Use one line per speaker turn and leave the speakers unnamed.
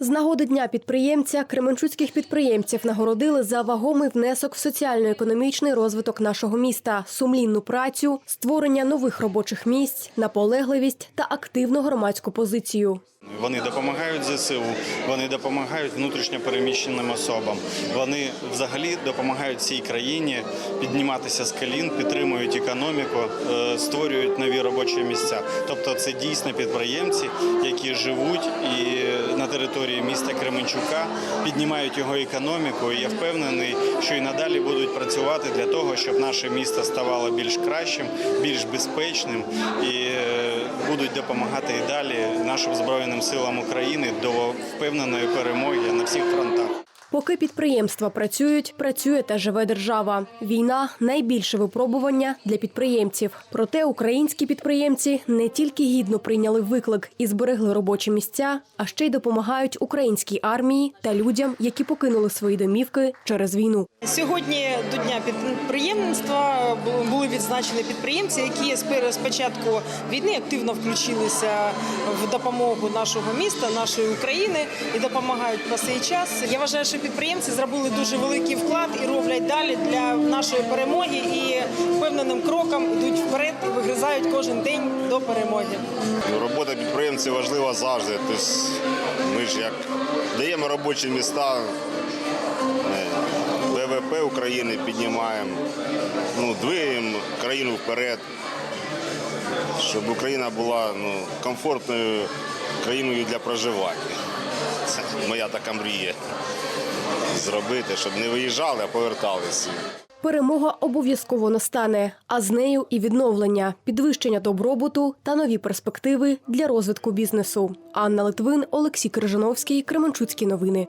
З нагоди дня підприємця кременчуцьких підприємців нагородили за вагомий внесок в соціально-економічний розвиток нашого міста, сумлінну працю, створення нових робочих місць, наполегливість та активну громадську позицію.
Вони допомагають ЗСУ, вони допомагають внутрішньо переміщеним особам. Вони взагалі допомагають всій країні підніматися з колін, підтримують економіку, е, створюють нові робочі місця. Тобто це дійсно підприємці, які живуть і на території міста Кременчука піднімають його економіку. І я впевнений, що і надалі будуть працювати для того, щоб наше місто ставало більш кращим, більш безпечним і е, будуть допомагати і далі нашим збройним силам України до впевненої перемоги на всіх фронтах.
Поки підприємства працюють, працює та живе держава. Війна найбільше випробування для підприємців. Проте українські підприємці не тільки гідно прийняли виклик і зберегли робочі місця, а ще й допомагають українській армії та людям, які покинули свої домівки через війну.
Сьогодні до дня підприємництва були відзначені підприємці, які з пер- з початку війни активно включилися в допомогу нашого міста, нашої України і допомагають на цей час. Я вважаю, що підприємці зробили дуже великий вклад і роблять далі для нашої перемоги і впевненим кроком йдуть вперед і вигризають кожен день до перемоги.
Ну, Робота підприємців важлива завжди. Тобто ми ж як даємо робочі міста, ВВП України піднімаємо, ну, двигаємо країну вперед, щоб Україна була ну, комфортною країною для проживання. Це моя така мрія. Зробити, щоб не виїжджали, а поверталися.
Перемога обов'язково настане, а з нею і відновлення, підвищення добробуту та нові перспективи для розвитку бізнесу. Анна Литвин, Олексій Крижановський, Кременчуцькі новини.